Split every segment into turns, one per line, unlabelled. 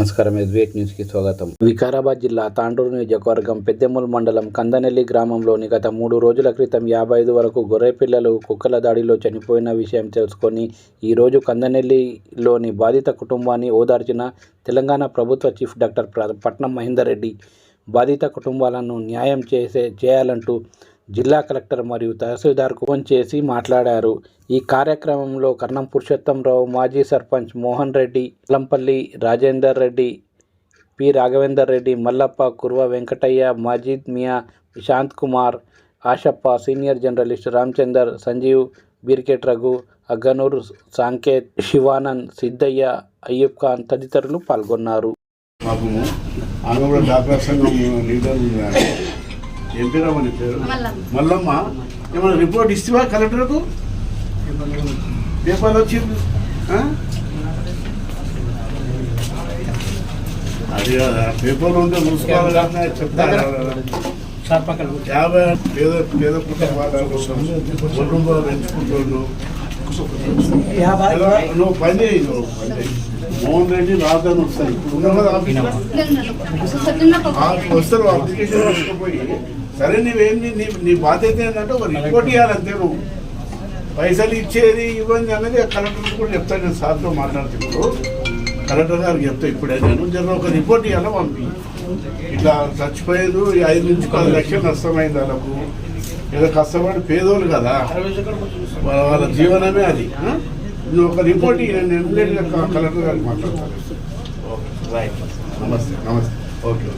నమస్కారం. ఎస్బీఎట్ న్యూస్కి స్వాగతం. వికారాబాద్ జిల్లా తాండూరు నియోజకవర్గం పెద్దెమ్మల్ మండలం కందనెల్లి గ్రామంలోని గత మూడు రోజుల క్రితం యాభై ఐదు వరకు గొర్రె పిల్లలు కుక్కల దాడిలో చనిపోయిన విషయం తెలుసుకొని ఈ రోజు కందనెల్లిలోని బాధిత కుటుంబాన్ని ఓదార్చిన తెలంగాణ ప్రభుత్వ చీఫ్ డాక్టర్ ప్ర- పట్నం మహేందర్ రెడ్డి. బాధిత కుటుంబాలను న్యాయం చేసే చేయాలంటూ జిల్లా కలెక్టర్ మరియు తహసీల్దార్కు ఫోన్ చేసి మాట్లాడారు. ఈ కార్యక్రమంలో కర్ణం పురుషోత్తంరావు మాజీ sarpanch Mohan Reddy Alampalli Rajender Reddy P. Raghavender Reddy Mallappa Kurva Venkataiah Majid Miya Vishanth Kumar Ashappa senior journalist Ramachander Sanjeev Birket Raghu Agganur Sanketh Shivanand Siddaiah Ayub Khan తదితరులు పాల్గొన్నారు.
ఏం పేరు అమ్మ నీ పేరు?
మల్లమ్మ.
మల్లమ్మ. ఏమైనా రిపోర్ట్ ఇస్తావా కలెక్టర్కు? పేపర్లు వచ్చింది? అది కదా పేపర్లు ఉంటే గానే చెప్తారు యాభై పేద పేద కుటుంబాల కోసం కుటుంబాలు పెంచుకుంటున్నాను. నువ్వు పని చేయి నువ్వు పని చేయి. మోహన్ రెడ్డి రాదని వస్తాయి వస్తారు అప్లికేషన్ తీసుకుపోయి సరే నువ్వేంది నీ నీ బాధ్యత ఏంటంటే ఒక రిపోర్ట్ ఇవ్వాలంతే నువ్వు. పైసలు ఇచ్చేది ఇవ్వండి అనేది కలెక్టర్ కూడా చెప్తాను నేను సార్తో మాట్లాడుతున్నాడు కలెక్టర్ గారికి చెప్తా ఇప్పుడే నేను జర ఒక రిపోర్ట్ ఇవ్వాలా పంపి. ఇట్లా చచ్చిపోయేది ఐదు నుంచి పది లక్షలు నష్టమైంది వాళ్ళకు. ఏదో కష్టపడి పేదోళ్ళు కదా. వాళ్ళ వాళ్ళ జీవనమే అది? నువ్వు ఒక రిపోర్ట్ నేను కలెక్టర్ గారికి మాట్లాడతాను ఓకే రైట్. నమస్తే నమస్తే. ఓకే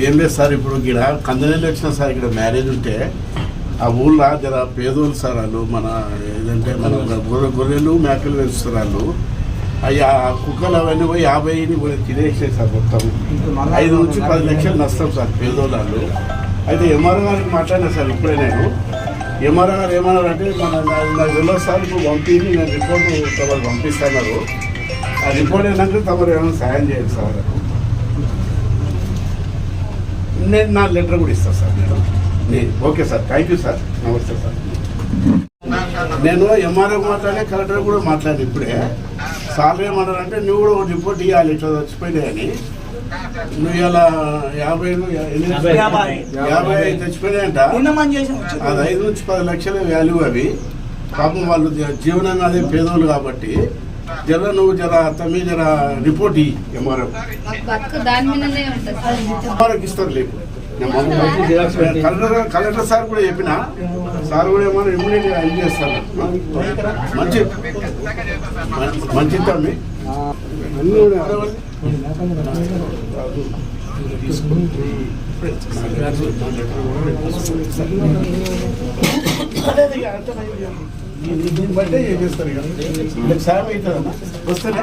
ఏం లేదు సార్ ఇప్పుడు ఇక్కడ కందనెల్లి వచ్చిన సార్ ఇక్కడ మ్యారేజ్ ఉంటే ఆ ఊళ్ళో జర పేదోళ్ళు సార్ వాళ్ళు మన ఏదంటే మన గొర్రె గొర్రెలు మేకలు పెంచుతారు వాళ్ళు. ఆ కుక్కలు అవన్నీ పోయి యాభైని పోయి తినేసాయి సార్ మొత్తం. ఐదు నుంచి పది లక్షలు నష్టం సార్ పేదోళ్ళు అయితే ఎంఆర్ఓ గారికి మాట్లాడినా సార్ ఇప్పుడే నేను. ఎంఆర్ఓ గారు ఏమన్నారంటే మన నా- నాకు తెలియదు సార్ ఇప్పుడు పంపించి నేను రిపోర్ట్ తమరు పంపిస్తున్నారు. ఆ రిపోర్ట్ అయినాక తమరు ఏమైనా సాయం చేయండి సార్. నేను నా లెటర్ కూడా ఇస్తాను సార్ నేను. Okay sir thank you sir. Namaste sir. నేను ఎంఆర్ఓ మాట్లాడే కలెక్టర్ కూడా మాట్లాడి ఇప్పుడే. సార్ ఏమన్నారంటే నువ్వు కూడా ఒక రిపోర్ట్ ఇవ్వాలి ఇట్లా చచ్చిపోయినాయని. నువ్వు ఇలా యాభై
యాభై. వచ్చింది.
అది ఐదు నుంచి పది లక్షల వాల్యూ అవి. పాపం వాళ్ళు జ- జీవనం అదే పేదోళ్ళు కాబట్టి జర నువ్వు జర తమ్మి జర రిపోర్ట్
ఉంటుంది
వారికి ఇస్తారు లేకు మామూలుగా కలెక్టర్ కలెక్టర్ సార్ కూడా చెప్పిన? సార్ కూడా ఏమన్నా ఇమ్మీడియట్ ఇది చేస్తారు. మంచి మంచి కూడా దీన్ని బట్టే చేస్తారు ఇక సాయం అవుతుందమ్మా. వస్తేనే?